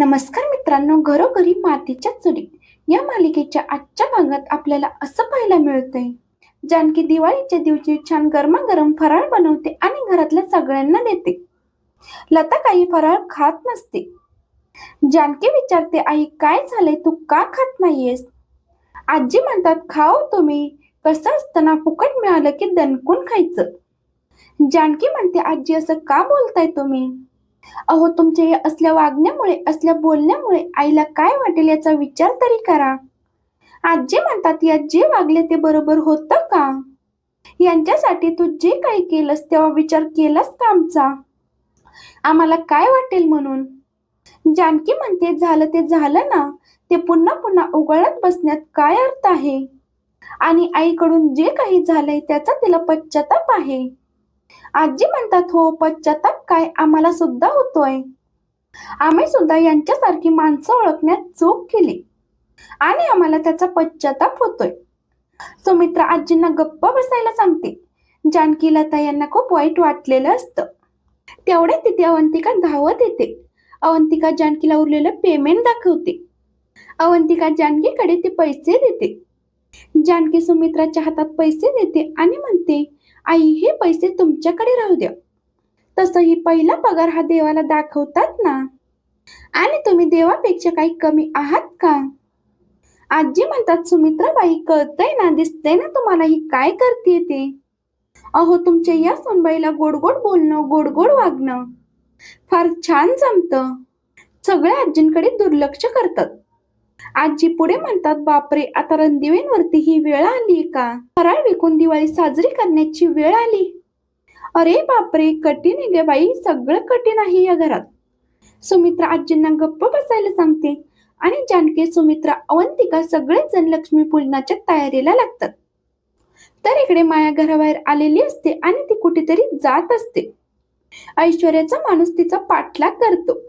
नमस्कार मित्रांनो घरोघरी मातीच्या चुली. या मालिकेच्या आजच्या भागात आपल्याला असं पाहायला मिळतंय. जानकी दिवाळीच्या दिवशी छान गरमागरम फराळ बनवते आणि घरातल्या सगळ्यांना देते. लता काही फराळ खात नसते. जानकी विचारते आई काय झालंय? तू का खात नाहीयेस? आजी म्हणतात खाओ तुम्ही. कसं असताना फुकट मिळालं की दणकून खायचं. जानकी म्हणते आजी असं का बोलताय तुम्ही? अहो तुमच्या या असल्या वागण्यामुळे असल्या बोलण्यामुळे आईला काय वाटेल याचा विचार तरी करा. आजी म्हणतात या जे वागले ते बरोबर होतं का? यांच्यासाठी तू जे काही केलंस तेव्हा विचार केलास का आमचा? आम्हाला काय वाटेल म्हणून? जानकी म्हणते झालं ते झालं ना ते पुन्हा पुन्हा उघडत बसण्यात काय अर्थ आहे? आणि आईकडून जे काही झालंय त्याचा तिला पश्चाताप आहे. आजी म्हणतात हो पश्चाताप काय आम्हाला सुद्धा होतोय. आम्ही सुद्धा यांच्यासारखी माणसं ओळखण्यात चूक केली. आणि आम्हाला त्याचा पश्चाताप होतोय. सुमित्रा आजींना गप्प बसायला सांगते. जानकी लता यांना खूप वाईट वाटलेलं असतं. तेवढे तिथे अवंतिका धावत येते. अवंतिका जानकीला उरलेलं पेमेंट दाखवते. अवंतिका जानकीकडे ते पैसे देते. जानकी सुमित्राच्या हातात पैसे देते आणि म्हणते आई हे पैसे तुमच्याकडे राहू द्या. तसंही पहिला पगार हा देवाला दाखवतात ना. आणि तुम्ही देवापेक्षा काही कमी आहात का? आजी म्हणतात सुमित्राबाई कळतंय ना दिसतंय ना तुम्हाला ही काय करते ते? अहो तुमच्या या सोनबाईला गोड गोड बोलणं गोड गोड वागणं फार छान जमतं. सगळ्या आजींकडे दुर्लक्ष करतात. आजी पुढे म्हणतात बापरे आता रणदिवेंवरती ही वेळ आली का? फराळ विकून दिवाळी साजरी करण्याची वेळ आली. अरे बापरे कठीण आहे गे बाई सगळं कठीण आहे या घरात. सुमित्रा आजींना गप्प बसायला सांगते. आणि जानकी सुमित्रा अवंतिका सगळेच जण लक्ष्मीपूजनाच्या तयारीला लागतात. तर इकडे माया घराबाहेर आलेली असते आणि ती कुठेतरी जात असते. ऐश्वर्याचा माणूस तिचा पाठलाग करतो.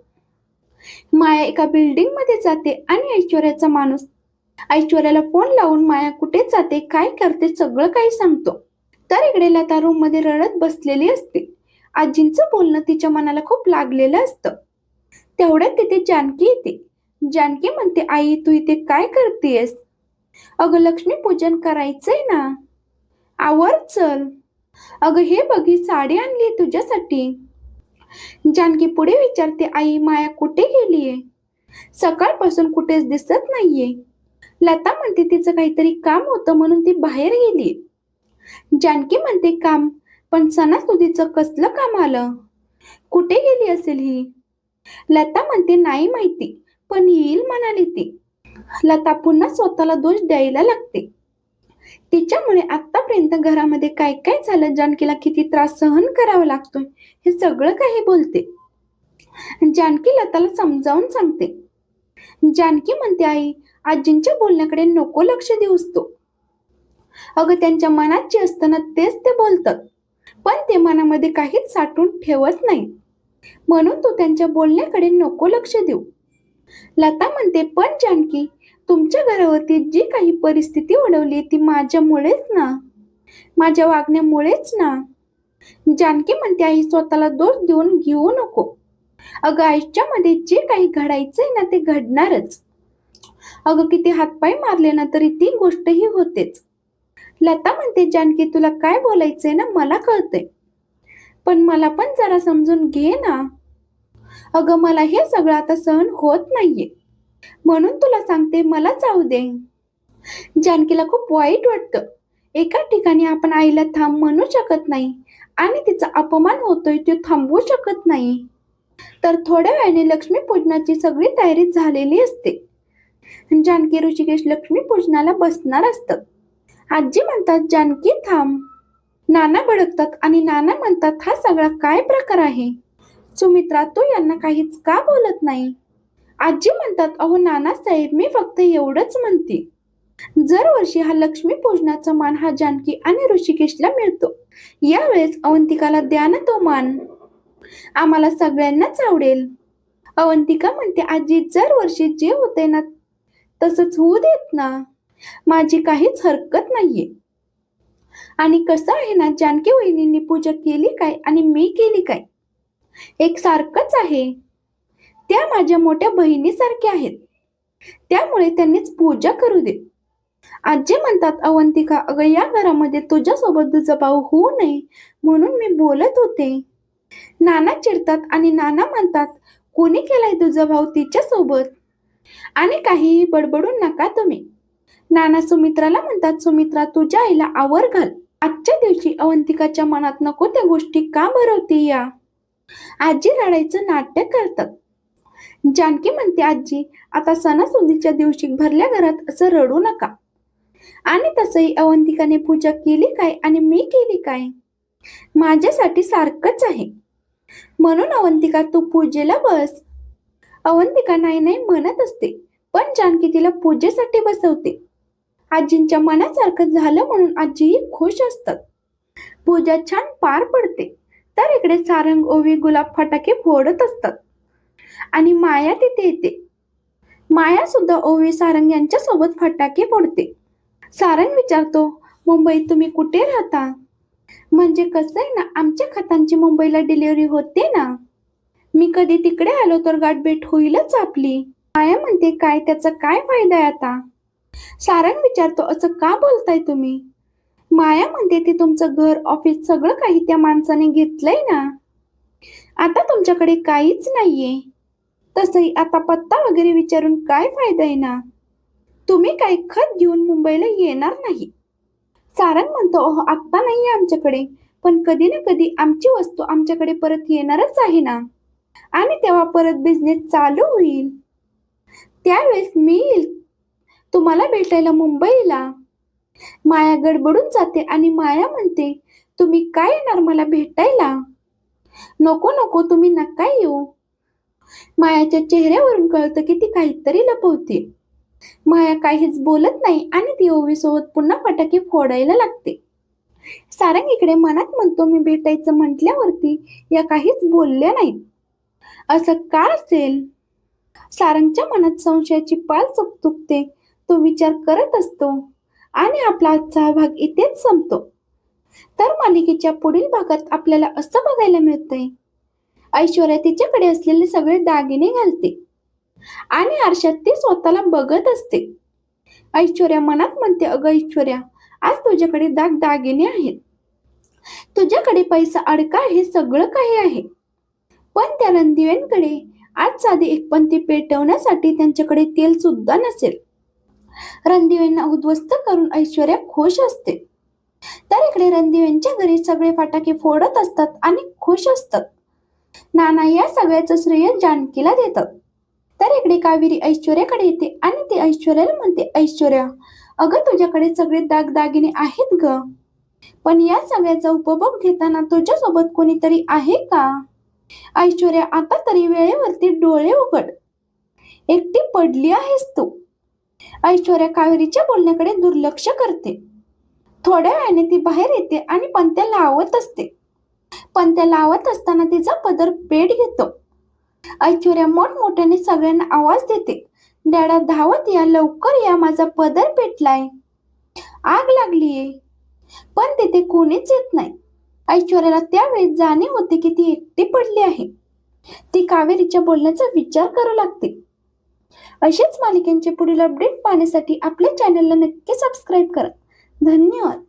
माया एका बिल्डिंगमध्ये जाते आणि ऐश्वर्याचा माणूस ऐश्वर्याला फोन लावून माया कुठे जाते काय करते सगळं काही सांगतो. तर इकडे लता रूममध्ये रडत बसलेली असते. आजींचं बोलणं तिच्या मनाला खूप लागलेलं असतं. तेवढ्यात तिथे जानकी येते. जानकी म्हणते आई तू इथे काय करतेस? अगं लक्ष्मी पूजन करायचंय ना. आवर चल. अगं हे बघी साडी आणली तुझ्यासाठी. जानकी पुढे विचारते आई माया कुठे गेलीये? सकाळपासून कुठेच दिसत नाहीये. लता म्हणते तिचं काहीतरी काम होतं म्हणून ती बाहेर गेली. जानकी म्हणते काम? पण सणासुदीचं कसलं काम आलं? कुठे गेली असेल ही? लता म्हणते नाही माहिती पण येईल म्हणाली ती. लता पुन्हा स्वतःला दोष द्यायला लागते. तिच्यामुळे आतापर्यंत घरामध्ये काय काय झालं? जानकीला किती त्रास सहन करावा लागतोय? हे सगळं काही बोलते. जानकी लताला समजावून सांगते. जानकी म्हणते आई आजींच्या बोलण्याकडे नको लक्ष देऊस तो. अगं त्यांच्या मनात जे असतं ना तेच ते बोलतात. पण ते मनामध्ये काहीच साठवून ठेवत नाही. म्हणून तू त्यांच्या बोलण्याकडे नको लक्ष देऊ. लता म्हणते पण जानकी तुमच्या घरावरती जी काही परिस्थिती ओढवली ती माझ्यामुळेच ना? माझ्या वागण्यामुळेच ना? जानकी म्हणते आई स्वतःला दोष देऊन घेऊ नको. अगं आयुष्यामध्ये जे काही घडायचंय ना ते घडणारच. अगं किती हातपाय मारले ना तरी ती गोष्टही होतेच. लता म्हणते जानकी तुला काय बोलायचंय ना मला कळतंय. पण मला पण जरा समजून घे ना. अगं मला हे सगळं आता सहन होत नाहीये. म्हणून तुला सांगते मला जाऊ दे. जानकीला खूप वाईट वाटतं. एका ठिकाणी आपण आईला थांब म्हणू शकत नाही आणि तिचा अपमान होतोय तो थांबवू शकत नाही. तर थोड्या वेळाने लक्ष्मी पूजनाची सगळी तयारी झालेली असते. जानकी ऋषिकेश लक्ष्मी पूजनाला बसणार असतं आजी म्हणतात जानकी थांब. नाना भडकतात आणि नाना म्हणतात हा सगळा काय प्रकार आहे? सुमित्रा तू यांना काहीच का बोलत नाही? आजी म्हणतात अहो नानासाहेब मी फक्त एवढंच म्हणते. दरवर्षी हा लक्ष्मी पूजनाचा मान हा जानकी आणि ऋषिकेशला मिळतो यावेळेस अवंतिकाला द्या ना तो मान. आम्हाला सगळ्यांनाच आवडेल. अवंतिका म्हणते आजी जर वर्षी जे होते ना तसंच होऊ देत ना. माझी काहीच हरकत नाहीये. आणि कसं आहे ना जानकी वहिनींनी पूजा केली काय आणि मी केली काय? एक सारखंच आहे. त्या माझ्या मोठ्या बहिणीसारख्या आहेत. त्यामुळे त्यांनीच पूजा करू दे. आजी म्हणतात अवंतिका अगं या घरामध्ये तुझ्यासोबत तुझा भाऊ होऊ नये म्हणून मी बोलत होते. नाना चिडतात आणि नाना म्हणतात कोणी केलाय तुझा भाऊ तिच्यासोबत? आणि काहीही बडबडू नका तुम्ही. नाना सुमित्राला म्हणतात सुमित्रा तुझ्या आईला आवर घाल. आजच्या दिवशी अवंतिकाच्या मनात नको त्या गोष्टी का भरवते या? आजी रडायचं नाट्य करतात. जानकी म्हणते आजी आता सणासुदीच्या दिवशी भरल्या घरात असं रडू नका. आणि तसंही अवंतिकाने पूजा केली काय आणि मी केली काय? माझ्यासाठी सारखंच आहे. म्हणून अवंतिका तू पूजेला बस. अवंतिका नाही नाही म्हणत असते पण जानकी तिला पूजेसाठी बसवते. आजींच्या मनासारखं झालं म्हणून आजीही खुश असतात. पूजा छान पार पडते. तर इकडे सारंग ओवी गुलाब फटाके फोडत असतात. आणि माया तिथे येते. माया सुद्धा ओवी सारंग यांच्या सोबत फटाके फोडते. सारंग विचारतो मुंबईत तुम्ही कुठे राहता? म्हणजे कसं आहे ना आमच्या खतांची मुंबईला डिलिव्हरी होते ना? मी कधी तिकडे आलो तर गाठभेट होईलच आपली. माया म्हणते काय त्याचा काय फायदा आहे आता? सारंग विचारतो असं का बोलताय तुम्ही? माया म्हणते ते तुमचं घर ऑफिस सगळं काही त्या माणसाने घेतलंय ना? आता तुमच्याकडे काहीच नाहीये. तसंही आता पत्ता वगैरे विचारून काय फायदा आहे ना? तुम्ही काही खत घेऊन मुंबईला येणार नाही. सारंग म्हणतो अहो आत्ता नाही आमच्याकडे. पण कधी ना कधी आमची वस्तू आमच्याकडे परत येणारच आहे ना? आणि तेव्हा परत बिझनेस चालू होईल. त्यावेळेस मी येईल. तुम्हाला भेटायला मुंबईला. माया गडबडून जाते आणि माया म्हणते तुम्ही काय येणार मला भेटायला? नको नको तुम्ही नका येऊ. मायाच्या चेहऱ्यावरून कळतं की ती काहीतरी लपवते. माया काहीच बोलत नाही आणि ती ओवी सोबत पुन्हा फटाके फोडायला लागते. सारंग इकडे मनात म्हणतो मी भेटायचं म्हटल्यावरती या काहीच बोलल्या नाहीत. असं का असेल? सारंगच्या मनात संशयाची पाल चुकचुकते. तो विचार करत असतो आणि आपला आजचा हा भाग इथेच संपतो. तर मालिकेच्या पुढील भागात आपल्याला असं बघायला मिळतंय ऐश्वर्या तिच्याकडे असलेले सगळे दागिने घालते. आणि आरशात ती स्वतःला बघत असते. ऐश्वर्या मनात म्हणते अगं ऐश्वर्या आज तुझ्याकडे दाग दागिने आहेत. तुझ्याकडे पैसा अडका हे सगळं काही आहे. पण त्या रणदिव्यांकडे आज साधी ते पेटवण्यासाठी त्यांच्याकडे तेल सुद्धा नसेल. रणदिव्यांना उद्ध्वस्त करून ऐश्वर्या खुश असते. तर इकडे रणदिव्यांच्या घरी सगळे फटाके फोडत असतात आणि खुश असतात. नाना या सगळ्याचं श्रेय जानकीला देतात तर इकडे कावेरी ऐश्वर्याकडे येते आणि ती ऐश्वर्याला म्हणते ऐश्वर्या अगं तुझ्याकडे सगळे दागदागिने आहेत ग. पण या सगळ्याचा उपभोग घेताना तुझ्यासोबत कोणीतरी आहे का? ऐश्वर्या आता तरी वेळेवरती डोळे उघड. एकटी पडली आहेस तू. ऐश्वर्या कावेरीच्या बोलण्याकडे दुर्लक्ष करते. थोड्या वेळाने ती बाहेर येते आणि पंत्या लावत असते. पण त्या लावत असताना तिचा पदर पेट घेतो. ऐश्वर्या मोठमोठ्याने सगळ्यांना आवाज देते. डॅडा धावत या लवकर या माझा पदर पेटलाय. आग लागलीये. पण तिथे कोणीच येत नाही. ऐश्वर्याला त्यावेळी जाणीव होते की ती एकटी पडली आहे. ती कावेरीच्या बोलण्याचा विचार करू लागते. असेच मालिकेंचे पुढील अपडेट पाहण्यासाठी आपल्या चॅनलला नक्की सबस्क्राईब करा. धन्यवाद.